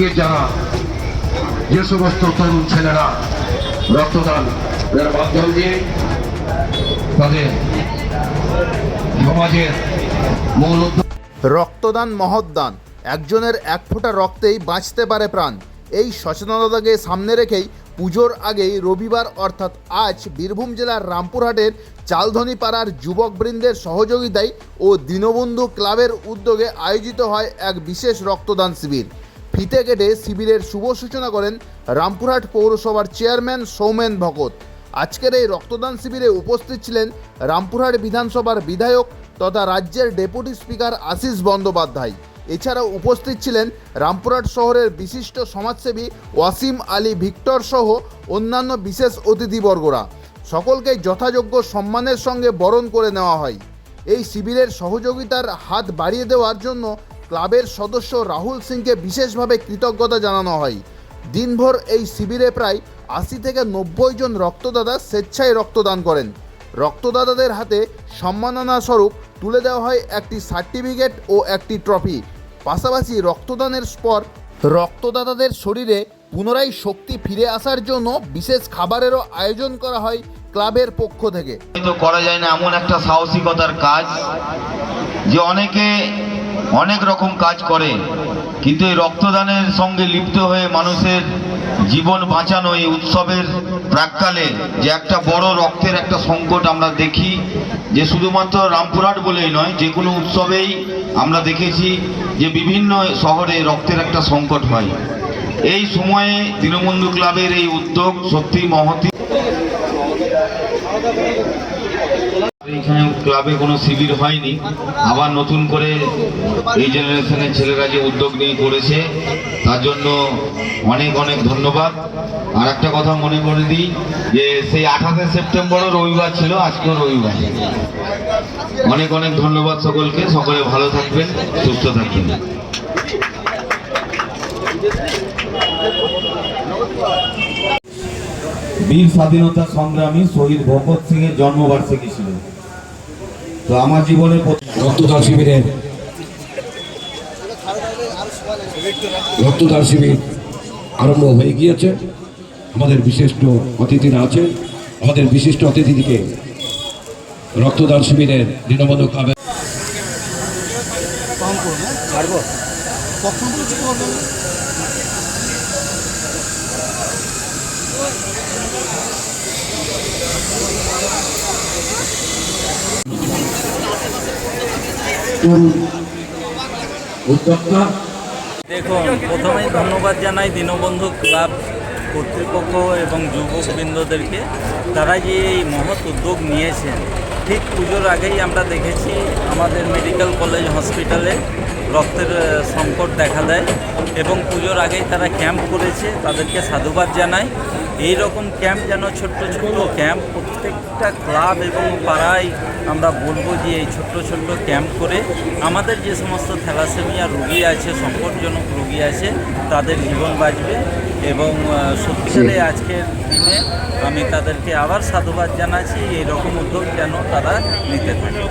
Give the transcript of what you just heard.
আজকে যারা যে সমস্ত তরুণ ছেলেরা রক্তদান এর মাধ্যম দিয়ে তাদের সমাজের মূল রক্তদান মহৎদান একজনের এক ফোঁটা রক্তেই বাঁচতে পারে প্রাণ। এই সচেতনতাকে সামনে রেখেই পুজোর আগেই রবিবার অর্থাৎ আজ বীরভূম জেলার রামপুরহাটের চালধনী পাড়ার যুবকবৃন্দের সহযোগিতায় ও দীনবন্ধু ক্লাবের উদ্যোগে আয়োজিত হয় এক বিশেষ রক্তদান শিবির। ফিতে কেটে শিবিরের শুভ সূচনা করেন রামপুরহাট পৌরসভার চেয়ারম্যান সৌমেন ভকত আজকের এই রক্তদান শিবিরে উপস্থিত ছিলেন রামপুরহাট বিধানসভার বিধায়ক তথা রাজ্যের ডেপুটি স্পিকার আশিস বন্দ্যোপাধ্যায়। এছাড়াও উপস্থিত ছিলেন রামপুরহাট শহরের বিশিষ্ট সমাজসেবী ওয়াসিম আলী ভিক্টর সহ অন্যান্য বিশেষ অতিথিবর্গরা। সকলকে যথাযোগ্য সম্মানের সঙ্গে বরণ করে নেওয়া হয়। এই শিবিরের সহযোগিতার হাত বাড়িয়ে দেওয়ার জন্য ক্লাবের সদস্য রাহুল সিংকে বিশেষভাবে কৃতজ্ঞতা জানানো হয়। দিনভর এই শিবিরে প্রায় আশি থেকে নব্বই জন রক্তদাতা স্বেচ্ছায় রক্তদান করেন। রক্তদাতাদের হাতে সম্মাননা স্বরূপ তুলে দেওয়া হয় একটি সার্টিফিকেট ও একটি ট্রফি। পাশাপাশি রক্তদানের পর রক্তদাতাদের শরীরে পুনরায় শক্তি ফিরে আসার জন্য বিশেষ খাবারেরও আয়োজন করা হয় ক্লাবের পক্ষ থেকে। করা যায় না, এমন একটা সাহসিকতার কাজ যে অনেকে অনেক রকম কাজ করে, কিন্তু এই রক্তদানের সঙ্গে লিপ্ত হয়ে মানুষের জীবন বাঁচানো এই উৎসবের প্রাককালে যে একটা বড় রক্তের একটা সংকট আমরা দেখি, যে শুধুমাত্র রামপুরহাট বলেই নয়, যে কোনো উৎসবেই আমরা দেখেছি যে বিভিন্ন শহরে রক্তের একটা সংকট হয়। এই সময়ে দীনবন্ধু ক্লাবের এই উদ্যোগ সত্যি মহতি ক্লাবে কোনো শিবির হয়নি। আবার নতুন করে এই জেনারেশনের ছেলেরা যে উদ্যোগ নিয়ে করেছে, তার জন্য অনেক অনেক ধন্যবাদ। আর একটা কথা মনে করে দিই যে, সেই আঠাশে সেপ্টেম্বরও রবিবার ছিল, আজকেও রবিবার। অনেক অনেক ধন্যবাদ সকলকে। সকলে ভালো থাকবেন, সুস্থ থাকবেন। বীর স্বাধীনতা সংগ্রামী শহীদ ভগৎ সিং এর জন্মবার্ষিকী ছিল। তো আমার জীবনে রক্তদান শিবিরের রক্তদান শিবির আরম্ভ হয়ে গিয়েছে। আমাদের বিশিষ্ট অতিথিরা আছে আমাদের বিশিষ্ট অতিথিকে রক্তদান শিবিরের দীনবন্ধু ক্লাবের দেখুন। প্রথমেই ধন্যবাদ জানাই দীনবন্ধু ক্লাব কর্তৃপক্ষ এবং যুবকবৃন্দদেরকে। তারা যে এই মহৎ উদ্যোগ নিয়েছেন, ঠিক পুজোর আগেই আমরা দেখেছি আমাদের মেডিকেল কলেজ হসপিটালে রক্তের সংকট দেখা দেয় এবং পুজোর আগেই তারা ক্যাম্প করেছে তাদেরকে সাধুবাদ জানাই এই রকম ক্যাম্প যেন ছোট্ট ছোট্ট ক্যাম্প প্রত্যেকটা ক্লাব এবং পাড়ায় আমরা বলব যে এই ছোট্ট ছোট্ট ক্যাম্প করে আমাদের যে সমস্ত থ্যালাসেমিয়া রোগী আছে সংকটজনক রোগী আছে তাদের জীবন বাঁচবে এবং সত্যিকারে আজকের দিনে আমি তাদেরকে আবার সাধুবাদ জানাচ্ছি এই রকম উদ্যোগ যেন তারা নিতে থাকে।